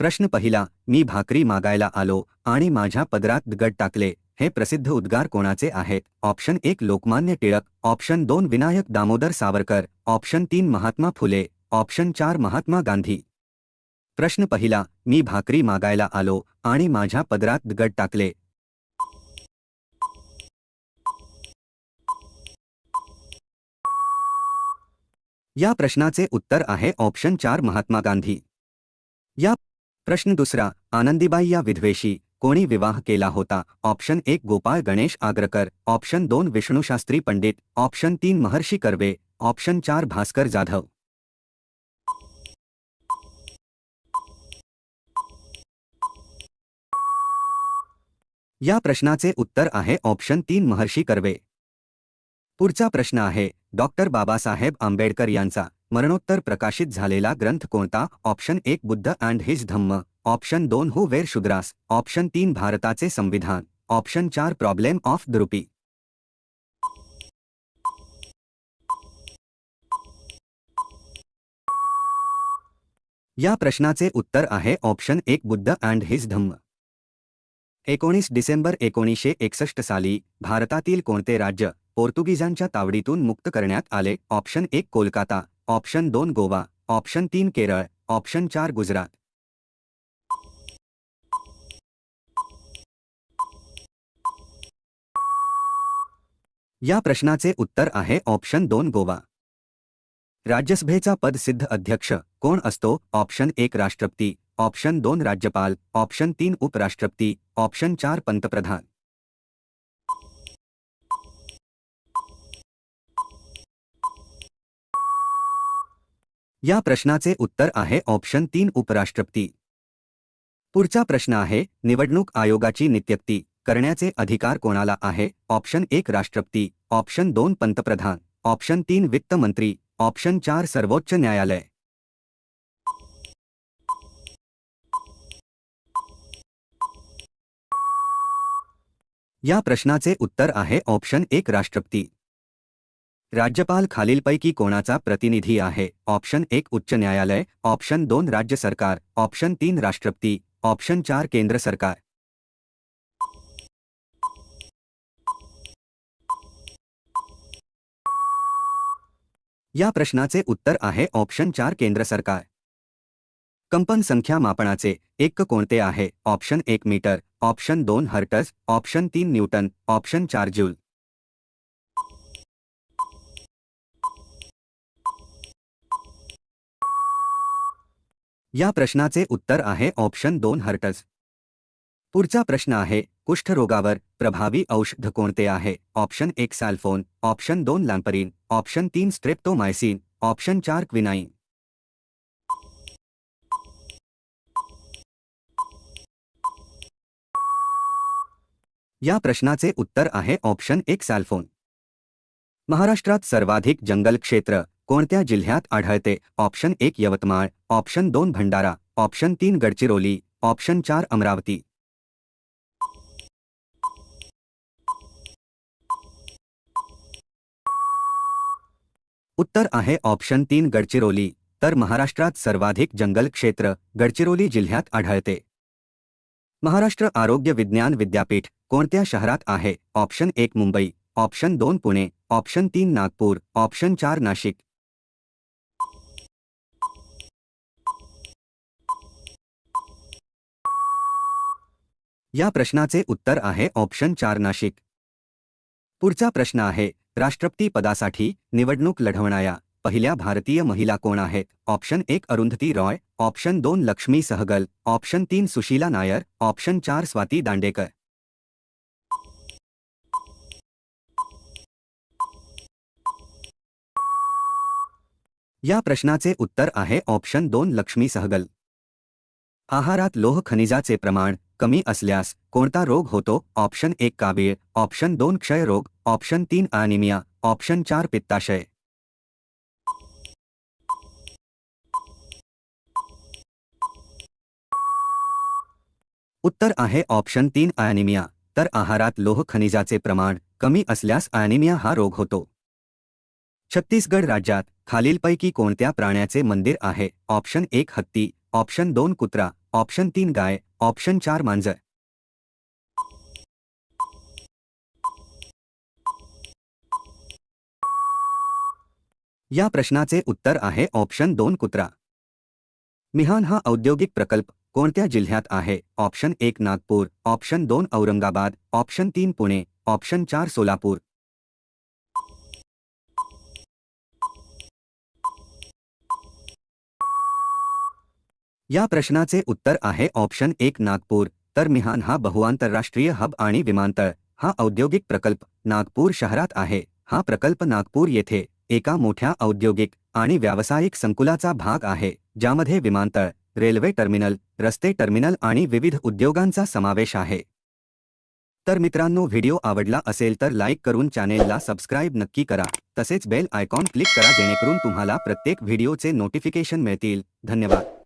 प्रश्न पहिला मी भाकरी मागायला आलो आणि माझ्या पदरात दगड टाकले हे प्रसिद्ध उद्गार कोणाचे आहेत? ऑप्शन एक लोकमान्य टिळक. ऑप्शन दोन विनायक दामोदर सावरकर. ऑप्शन तीन महात्मा फुले. ऑप्शन चार महात्मा गांधी. प्रश्न पहिला मी भाकरी मागायला आलो आणि माझ्या पदरात दगड टाकले. या प्रश्नाचे उत्तर आहे ऑप्शन चार महात्मा गांधी. या प्रश्न दुसरा, आनंदीबाई या विधवेशी कोणी विवाह केला होता? ऑप्शन एक, गोपाळ गणेश आग्रकर. ऑप्शन दोन विष्णुशास्त्री पंडित. ऑप्शन तीन, महर्षी कर्वे. ऑप्शन चार, भास्कर जाधव. या प्रश्नाचे उत्तर आहे, ऑप्शन तीन, महर्षी कर्वे. पुढचा प्रश्न आहे, डॉक्टर बाबासाहेब आंबेडकर यांचा. मरणोत्तर प्रकाशित झालेला ग्रंथ कोणता? ऑप्शन एक Buddha and his Dhamma. Option दोन हु वेर शुद्रास. ऑप्शन तीन भारताचे संविधान. ऑप्शन चार प्रॉब्लेम ऑफ द्रुपी. या प्रश्नाचे उत्तर आहे ऑप्शन एक बुद्ध अँड हिज धम्म. एकोणीस डिसेंबर एकोणीसशे एकसष्ट साली भारतातील कोणते राज्य पोर्तुगीजांच्या तावडीतून मुक्त करण्यात आले? ऑप्शन एक कोलकाता. ऑप्शन दोन गोवा, ऑप्शन तीन केरळ, ऑप्शन चार गुजरात. या प्रश्नाचे उत्तर आहे ऑप्शन दोन गोवा. राज्यसभेचा पदसिद्ध अध्यक्ष कोण असतो? ऑप्शन एक राष्ट्रपती, ऑप्शन दोन राज्यपाल, ऑप्शन तीन उपराष्ट्रपती, ऑप्शन चार पंतप्रधान. या प्रश्नाचे उत्तर आहे ऑप्शन तीन उपराष्ट्रपती. पुढचा प्रश्न आहे निवडणूक आयोगाची नित्यक्ती करण्याचे अधिकार कोणाला आहे? ऑप्शन एक राष्ट्रपती ऑप्शन दोन पंतप्रधान ऑप्शन तीन वित्त मंत्री ऑप्शन चार सर्वोच्च न्यायालय. या प्रश्नाचे उत्तर आहे ऑप्शन एक राष्ट्रपती. राज्यपाल खालीलपैकी कोणाचा प्रतिनिधी आहे? ऑप्शन एक उच्च न्यायालय ऑप्शन दोन राज्य सरकार ऑप्शन तीन राष्ट्रपती ऑप्शन चार केंद्र सरकार. या प्रश्नाचे उत्तर आहे ऑप्शन चार केंद्र सरकार. कंपन संख्या मापनाचे एक कोणते आहे? ऑप्शन एक मीटर ऑप्शन दोन हर्टस ऑप्शन तीन न्यूटन ऑप्शन चार जूल या प्रश्नाचे उत्तर आहे ऑप्शन दोन हर्टज पुढचा प्रश्न आहे, कुष्ठरोगावर प्रभावी औषध कोणते आहे? ऑप्शन एक सॅल्फोन, ऑप्शन दोन लॅम्परीन, ऑप्शन तीन स्ट्रेप्टोमायसिन, ऑप्शन चार क्विनाईन. या प्रश्नाचे उत्तर आहे ऑप्शन एक सॅल्फोन. महाराष्ट्रात सर्वाधिक जंगल क्षेत्र कोणत्या जिल्ह्यात आढळते? ऑप्शन एक यवतमाळ, ऑप्शन दोन भंडारा, ऑप्शन तीन गडचिरोली, ऑप्शन चार अमरावती. उत्तर आहे ऑप्शन तीन गडचिरोली, तर महाराष्ट्रात सर्वाधिक जंगल क्षेत्र गडचिरोली जिल्ह्यात आढळते. महाराष्ट्र आरोग्य विज्ञान विद्यापीठ कोणत्या शहरात आहे? ऑप्शन एक मुंबई, ऑप्शन दोन पुणे, ऑप्शन तीन नागपूर, ऑप्शन चार नाशिक. या प्रश्नाचे उत्तर आहे ऑप्शन चार नाशिक. पुढचा प्रश्न आहे, राष्ट्रपती पदासाठी निवडणूक लढवणाऱ्या पहिल्या भारतीय महिला कोण आहेत? ऑप्शन एक अरुंधती रॉय, ऑप्शन दोन लक्ष्मी सहगल, ऑप्शन तीन सुशीला नायर, ऑप्शन चार स्वाती दांडेकर. या प्रश्नाचे उत्तर आहे ऑप्शन दोन लक्ष्मी सहगल. आहारात लोह खनिजाचे प्रमाण कमी असल्यास कोणता रोग होतो? ऑप्शन एक काबीळ, ऑप्शन दोन क्षयरोग ऑप्शन तीन अनिमिया, ऑप्शन चार पित्ताशय. उत्तर आहे ऑप्शन तीन ॲनिमिया तर आहारात लोह खनिजाचे प्रमाण कमी असल्यास ॲनिमिया हा रोग होतो. छत्तीसगड राज्यात खालीलपैकी कोणत्या प्राण्याचे मंदिर आहे? ऑप्शन एक हत्ती, ऑप्शन दोन कुत्रा, ऑप्शन तीन गाय ऑप्शन चार मांजर या प्रश्नाचे उत्तर आहे ऑप्शन दोन कुत्रा. मिहान हा औद्योगिक प्रकल्प कोणत्या जिल्ह्यात आहे? ऑप्शन एक नागपूर ऑप्शन दोन औरंगाबाद ऑप्शन तीन पुणे ऑप्शन चार सोलापूर. या प्रश्नाचे उत्तर आहे ऑप्शन एक नागपूर. तर मिहान हा बहुआंतरराष्ट्रीय हब आणि विमानतळ. हा औद्योगिक प्रकल्प नागपूर शहरात आहे. हा प्रकल्प नागपूर येथे एका मोठ्या औद्योगिक आणि व्यावसायिक संकुलाचा भाग आहे ज्यामध्ये विमानतळ रेल्वे टर्मिनल रस्ते टर्मिनल आणि विविध उद्योगांचा समावेश आहे. तर मित्रांनो व्हिडिओ आवडला असेल तर लाईक करून चॅनेलला सबस्क्राईब नक्की करा. तसेच बेल आयकॉन क्लिक करा जेणेकरून तुम्हाला प्रत्येक व्हिडिओचे नोटिफिकेशन मिळतील. धन्यवाद.